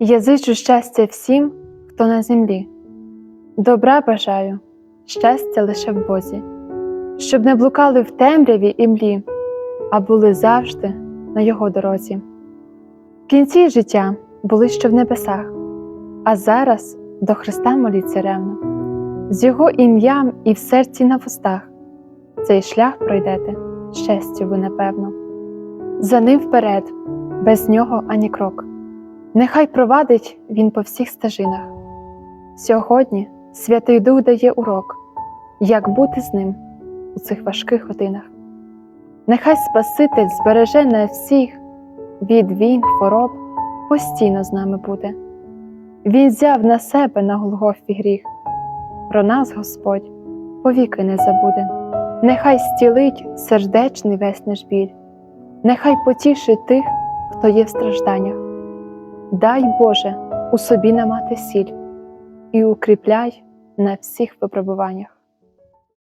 Я зичу щастя всім, хто на землі. Добра бажаю, щастя лише в Бозі, щоб не блукали в темряві і млі, а були завжди на його дорозі. В кінці життя були що в небесах, а зараз до Христа моліться ревно, з Його ім'ям і в серці на вустах. Цей шлях пройдете, щастю ви напевно. За ним вперед, без нього ані крок. Нехай провадить він по всіх стежинах. Сьогодні Святий Дух дає урок, як бути з ним у цих важких годинах. Нехай Спаситель збереже нас всіх від війн, хвороб, постійно з нами буде. Він взяв на себе на Голгофі гріх, про нас Господь повіки не забуде. Нехай стілить сердечний весь наш біль, нехай потішить тих, хто є в стражданнях. Дай Боже у собі намати сіль і укріпляй на всіх випробуваннях.